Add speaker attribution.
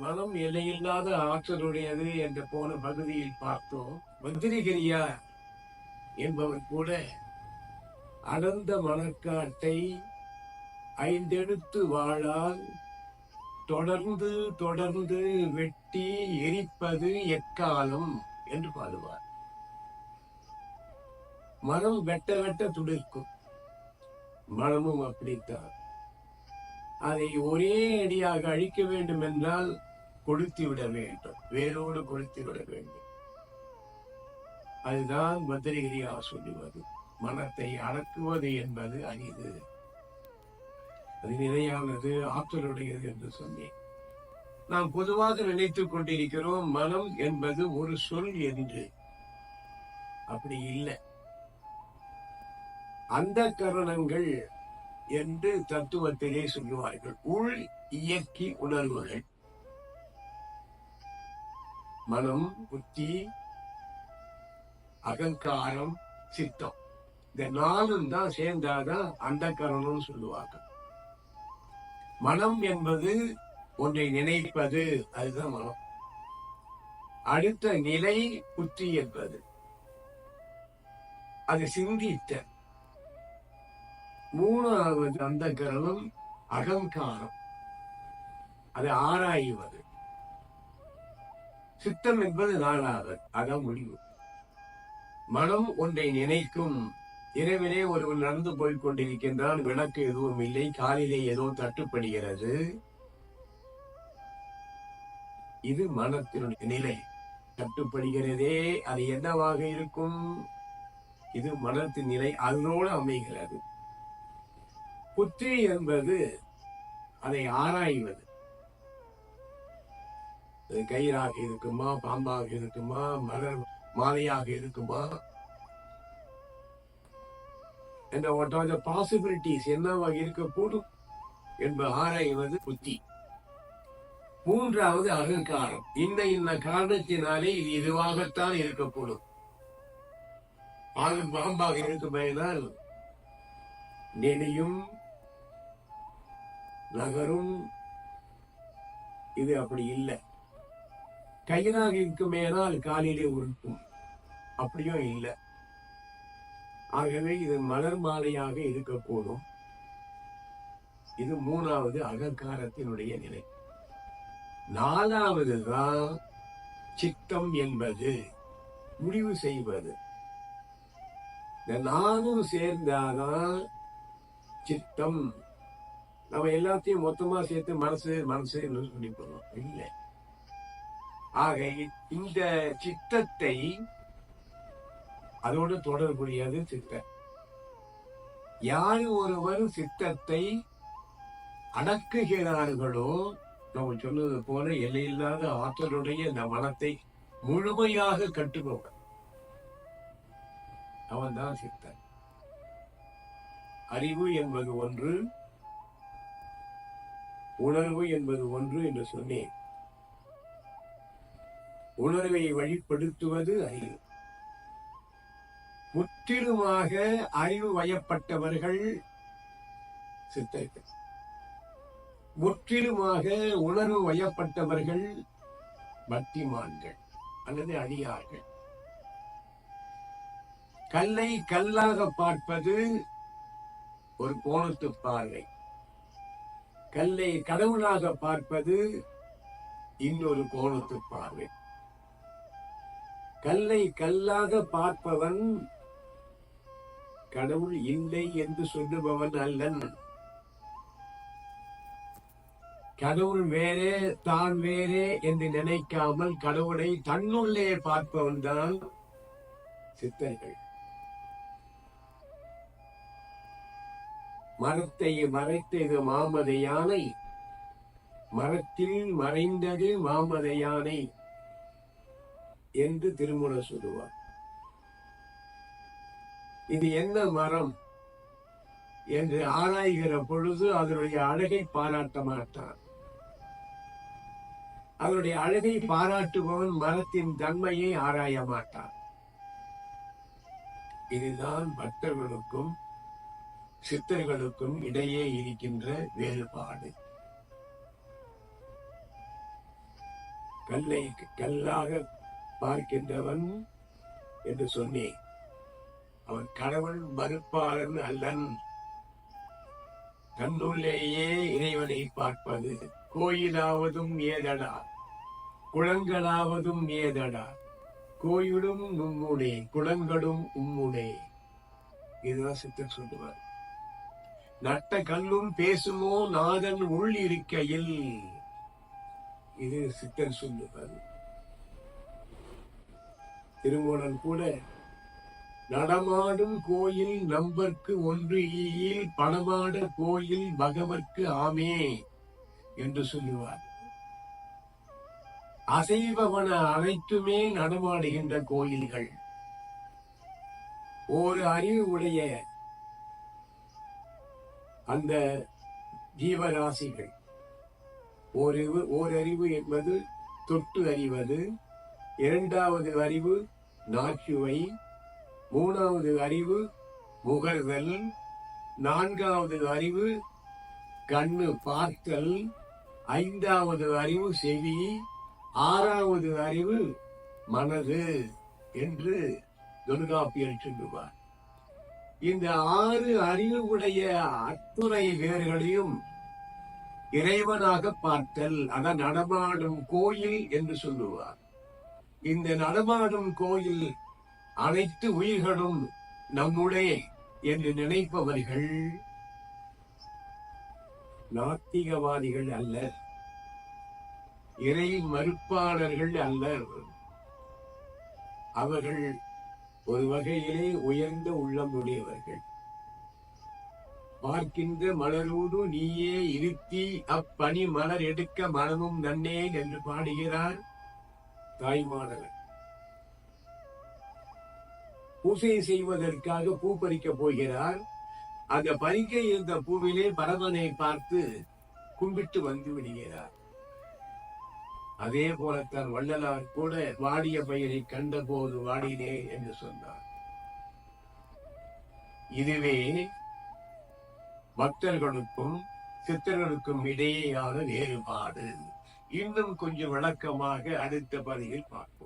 Speaker 1: மனம் எல்லையில்லாத ஆற்றலுடையது என்ற போன பகுதியில் பார்த்தோம். மந்திரிகிரியா என்பவர் கூட அடர்ந்த மனக்காட்டை ஐந்தெழுத்து வாழால் தொடர்ந்து தொடர்ந்து வெட்டி எரிப்பது எக்காலம் என்று பாடுவார். மரம் வெட்ட வெட்ட துடிக்கும். மனமும் அப்படித்தான். அதை ஒரே அடியாக அழிக்க வேண்டும் என்றால் கொளுத்தி விட வேண்டும் வேரோடு கொளுத்தி விட வேண்டும் அதுதான் பத்திரிகிரியா சொல்லுவது. மனத்தை அடக்குவது என்பது அரிது. அது நிலையானது ஆற்றலுடையது என்று சொன்னேன். நாம் பொதுவாக நினைத்துக் கொண்டிருக்கிறோம் மனம் என்பது ஒரு சொல் என்று. அப்படி இல்லை. அந்த கரணங்கள் என்று தத்துவத்திலே சொல்லுவார்கள். உள் இயக்கி உணர்வுகள். மனம் புத்தி அகங்காரம் சித்தம். இந்த நாலும் தான் சேர்ந்தாதான் அந்த கரணம் சொல்லுவாங்க. மனம் என்பது ஒன்றை நினைப்பது அதுதான் மனம். அடுத்த நிலை புத்தி என்பது. அது சிந்தித்த. மூணாவது அந்த கரணம் அகங்காரம். அது ஆராய்வது. சித்தம் என்பது நானாக அதான் முடிவு. மனம் ஒன்றை நினைக்கும் இரவிலே ஒருவன் நடந்து போய் கொண்டிருக்கின்றான் விளக்கு எதுவும் இல்லை காலிலே ஏதோ தட்டுப்படுகிறது. இது மனத்தினுடைய நிலை. தட்டுப்படுகிறதே அது என்னவாக இருக்கும்? இது மனத்தின் நிலை அதனோடு அமைகிறது. புத்தி என்பது அதை ஆராய்வது. கயிறாக இருக்குமா பாம்பாக இருக்குமா மலர் மாலையாக இருக்குமா? என்ற வாட் ஆர் த பாசிபிலிட்டிஸ் என்னவாக இருக்கக்கூடும் என்பது ஆராய்வது புத்தி. மூன்றாவது அகங்காரம். இந்த இந்த காரணத்தினாலே இது இதுவாகத்தான் இருக்கக்கூடும். பாம்பு பாம்பாக இருக்குமேனால் நெளியும் நகரும். இது அப்படி இல்லை. கயிறாக இருக்குமேனால் காலிலே உருட்டும். அப்படியும் இல்லை. ஆகவே இது மலர் மாலையாக இருக்கக்கூடும். இது மூணாவது அகங்காரத்தினுடைய நிலை. நாலாவது தான் சித்தம் என்பது. முடிவு செய்வது. இந்த நானும் சேர்ந்தாதான் சித்தம். நம்ம எல்லாத்தையும் மொத்தமா சேர்த்து மனசு மனசுன்னு சொல்லி போறோம் இல்லை. ஆக இந்த சித்தத்தை அதோடு தொடர்புடையது சித்தம் யார் ஒருவர் சித்தத்தை அடக்குகிறார்களோ நம்ம சொன்னது போல எல்லையில்லாத ஆற்றலுடைய இந்த மனத்தை முழுமையாக கட்டுபவன் அவன் தான் சித்தன் அறிவு என்பது ஒன்று உணர்வு என்பது ஒன்று என்று சொன்னேன். உணர்வை வழிப்படுத்துவது அறிவு. முற்றிலுமாக அறிவு வயப்பட்டவர்கள் சித்தர்கள். முற்றிலுமாக உணர்வு வயப்பட்டவர்கள் பக்திமான்கள் அல்லது அடியார்கள். கல்லை கல்லாக பார்ப்பது ஒரு கோணத்து பார்வை. கல்லை கடவுளாக பார்ப்பது இன்னொரு கோணத்து பார்வை. கல்லை கல்லாக பார்ப்பவன் கடவுள் இல்லை என்று சொல்லுபவன் அல்லன். கடவுள் வேறே தான் வேறே என்று நினைக்காமல் கடவுளை தன்னுள்ளே பார்ப்பவன் தான் சித்தர்கள். மரத்தை மறைத்தது மாமத யானை மரத்தில் மறைந்தது மாமத யானை என்று திருமணம் சொல்லுவார். இது என்ன மரம்? என்று ஆராய்கிற பொழுது அதனுடைய அழகை பாராட்ட மாட்டான் அதனுடைய அழகை பாராட்டுபவன் மரத்தின் தன்மையை ஆராய மாட்டான் இதுதான் பக்தர்களுக்கும் சித்தர்களுக்கும் இடையே இருக்கின்ற வேறுபாடு. கல்லை கல்லாக பார்க்கின்றவன் என்று சொன்னேன். அவன் கடவுள் மறுப்பாளன் அல்லன். தன்னுள்ளேயே இறைவனை பார்ப்பது கோயிலாவதும் ஏதடா? குளங்களாவதும் ஏதடா? கோயிலும் உம்முடே குளங்களும் உம்முடே இதுதான் சித்தர் சொல்லுவார். நட்ட கல்லும் பேசுமோ நாதன் உள் இருக்கையில்? இது சித்தர் சொல்லுவார். திருமூலன் கூட நடமாடும் கோயில் நம்பர்க்கு ஒன்று ஈயில் பணமாட கோயில் பகவர்க்கு ஆமே என்று சொல்லுவார். அசைவன அனைத்துமே நடமாடுகின்ற கோயில்கள். ஒரு அறிவு உடைய அந்த ஜீவராசிகள். ஓரிவு ஓரறிவு என்பது தொட்டு அறிவது இரண்டாவது அறிவு நாச்சுவை மூணாவது அறிவு முகர்தல் நான்காவது அறிவு கண்ணு பார்த்தல் ஐந்தாவது அறிவு செவி ஆறாவது அறிவு மனது என்று தொல்காப்பியர் சொல்லுவார். இந்த ஆறு அறிவுடைய அத்துணை வேர்களையும் இறைவனாக பார்த்தல் அதான் நடமாடும் கோயில் என்று சொல்லுவார். இந்த நடமாடும் கோயில் அனைத்து உயிர்களும் நம்முடைய என்று நினைப்பவர்கள் நாத்திகவாதிகள் அல்ல இறை மறுப்பாளர்கள் அல்லர் அவர்கள் ஒரு வகையிலே உயர்ந்த உள்ளம் உடையவர்கள். பார்க்கின்ற மலரோடு நீயே இருத்தி அப்பணி மலர் எடுக்க மனமும் நன்னேன் என்று பாடுகிறார். தாய்மாதவன் பூசை செய்வதற்காக பூ பறிக்க போகிறார். அந்த பறிக்க இருந்த பூவிலே பரதனை பார்த்து கும்பிட்டு வந்து விடுகிறார். அதே போலத்தான் வள்ளலார் கூட வாடிய பயிரை கண்டபோது வாடினே என்று சொன்னார். இதுவே பக்தர்களுக்கும் சித்தர்களுக்கும் இடையேயான வேறுபாடு. இன்னும் கொஞ்சம் விளக்கமாக அடுத்த பதிவில் பார்ப்போம்.